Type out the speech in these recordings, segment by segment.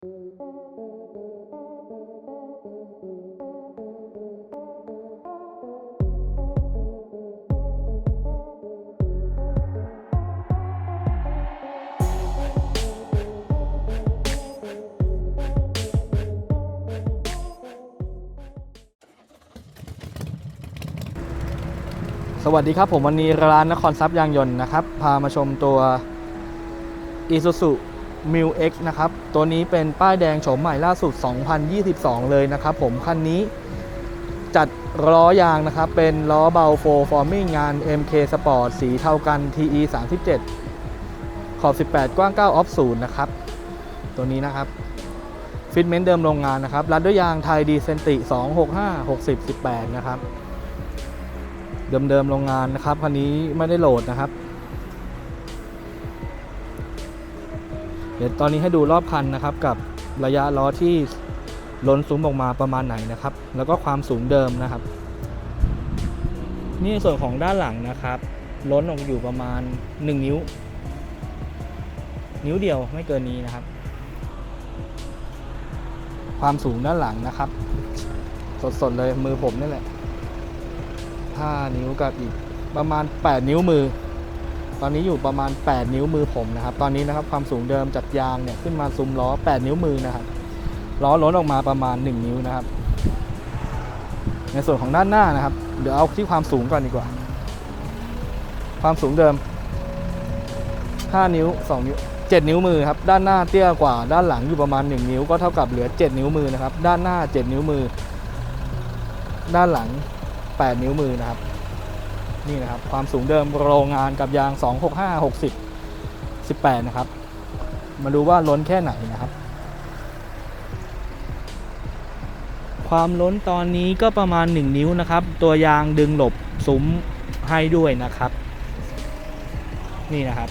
สวัสดีครับผมวันนี้ร้านนครทรัพย์ยางยนต์นะครับ พามาชมตัว Isuzu m i l X นะครับ ตัวนี้เป็นป้ายแดงโฉมใหม่ล่าสุด 2022 เลยนะครับผม คันนี้จัดล้อยางนะครับ เป็นล้อเบาโฟฟอร์มิ่งงาน MK Sport สีเทากัน TE 37 ขอบ 18 กว้าง 9 ออฟ0นะครับ ตัวนี้นะครับ ฟิตเมนต์เดิมโรงงานนะครับ รัดด้วยยางไทยดีเซนติ 265 60 18 นะครับ เดิมๆโรงงานนะครับ คันนี้ไม่ได้โหลดนะครับ เดี๋ยวตอนนี้ให้ดูรอบคันนะครับ กับระยะล้อที่ล้นซุ้มออกมาประมาณไหนนะครับ แล้วก็ความสูงเดิมนะครับ นี่ส่วนของด้านหลังนะครับ ล้นออกอยู่ประมาณ 1 นิ้ว นิ้วเดียวไม่เกินนี้นะครับ ความสูงด้านหลังนะครับ สดๆเลยมือผมนี่แหละ5นิ้วกับอีกประมาณ 8 นิ้วมือ ตอนนี้อยู่ประมาณ 8 นิ้วมือผมนะครับ ตอนนี้นะครับความสูงเดิมจากยางเนี่ยขึ้นมาซุ้มล้อ 8 นิ้วมือนะครับ ล้อล้นออกมาประมาณ 1 นิ้วนะครับ ในส่วนของด้านหน้านะครับ เดี๋ยวเอาที่ความสูงก่อนดีกว่า ความสูงเดิม 5 นิ้ว 2 นิ้ว 7 นิ้วมือครับ ด้านหน้าเตี้ยกว่า ด้านหลังอยู่ประมาณ 1 นิ้ว ก็เท่ากับเหลือ 7 นิ้วมือนะครับ ด้านหน้า 7 นิ้วมือ ด้านหลัง 8 นิ้วมือนะครับ นี่นะครับความสูงเดิมโรงงานกับยาง 265 60 18 นะครับ มาดูว่าล้นแค่ไหนนะครับ ความล้นตอนนี้ก็ประมาณ 1 นิ้วนะครับ ตัวยางดึงหลบซุ้มให้ด้วยนะครับ นี่นะครับ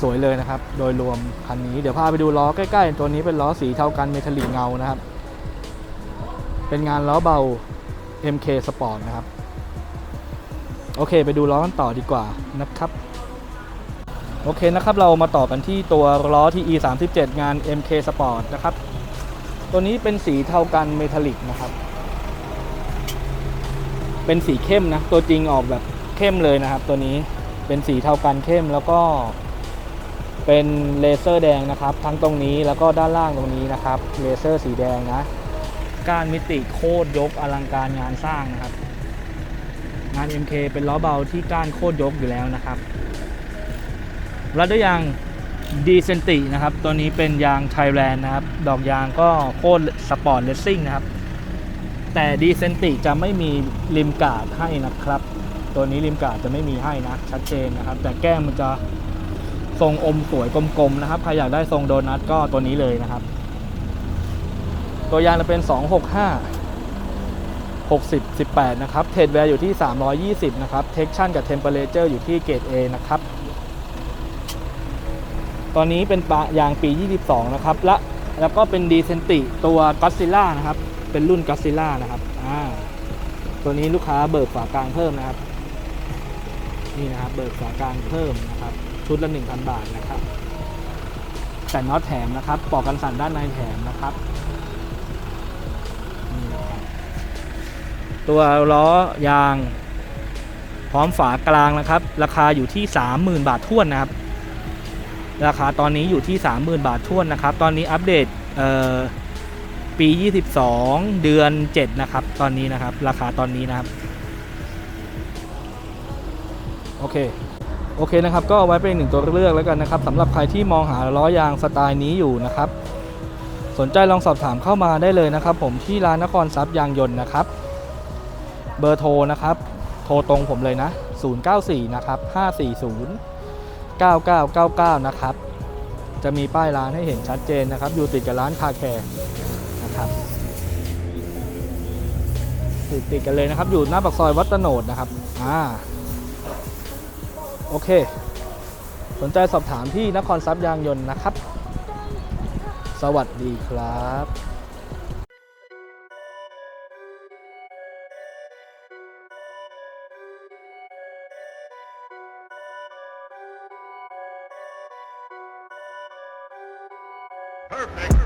สวยเลยนะครับ โดยรวมคันนี้เดี๋ยวพาไปดูล้อใกล้ ๆ ตัวนี้เป็นล้อสีเท่ากันเมทัลลิกเงานะครับ เป็นงานล้อเบา MK Sport นะครับ โอเค ไปดูล้อกันต่อดีกว่านะครับ โอเคนะครับ เรามาต่อกันที่ตัวล้อ TE 37งาน MK Sport นะครับ ตัวนี้เป็นสีเทากันเมทัลลิกนะครับ เป็นสีเข้มนะ ตัวจริงออกแบบเข้มเลยนะครับ ตัวนี้เป็นสีเทากันเข้มแล้วก็เป็นเลเซอร์แดงนะครับ ทั้งตรงนี้แล้วก็ด้านล่างตรงนี้นะครับเลเซอร์สีแดงนะ การมิติโคตรยกอลังการงานสร้างนะครับ งาน MK เป็นล้อเบาที่ก้านโคตรยกอยู่แล้วนะครับรัดด้วยยางดีเซนตินะครับ ตัวนี้เป็นยางไทยแลนด์นะครับ ดอกยางก็โคตรสปอร์ตเลสซิ่งนะครับ แต่ดีเซนติจะไม่มีริมกาดให้นะครับ ตัวนี้ริมกาดจะไม่มีให้นะ ชัดเจนนะครับ แต่แก้มมันจะทรงอมสวยกลมๆนะครับ ใครอยากได้ทรงโดนัทก็ตัวนี้เลยนะครับ ตัวยางจะเป็น 265 60 18 นะครับ เทรดแวร์อยู่ที่ 320 นะครับ เทคชั่นกับเทมเปอเรเจอร์อยู่ที่เกรด A นะครับ ตอนนี้เป็นปะยางปี 22 นะครับ และแล้วก็เป็นดีเซนติตัวก็ซิล่านะครับ เป็นรุ่นก็ซิล่านะครับ อ่า ตัวนี้ลูกค้าเบิกฝากลางเพิ่มนะครับ นี่นะครับ เบิกฝากลางเพิ่มนะครับ ชุดละ 1,000 บาทนะครับ แต่น็อตแถมนะครับ ปอกกันสั่นด้านในแถมนะครับ ตัวล้อยาง พร้อมฝากลางนะครับ ราคาอยู่ที่ 30,000 บาทท้วนนะครับ ราคาตอนนี้อยู่ที่ 30,000 บาทท้วนนะครับ ตอนนี้อัปเดตเอ่อปี 22 เดือน 7 นะครับ ตอนนี้นะครับ ราคาตอนนี้นะครับ โอเค โอเคนะครับ ก็ไว้เป็นหนึ่งตัวเลือกแล้วกันนะครับสำหรับใครที่มองหาล้อยางสไตล์นี้อยู่นะครับ สนใจลองสอบถามเข้ามาได้เลยนะครับ ผมที่ร้านนครทรัพย์ยางยนต์นะครับ เบอร์โทรนะครับ โทรตรงผมเลยนะ 094 นะครับ 540 9999 นะครับ จะมีป้ายร้านให้เห็นชัดเจนนะครับ อยู่ติดกับร้านคาแคร์นะครับติดติดกันเลยนะครับ อยู่หน้าปากซอยวัดตโนดนะครับ อ่า โอเค สนใจสอบถามที่นครทรัพย์ยางยนต์นะครับ สวัสดีครับ Perfect.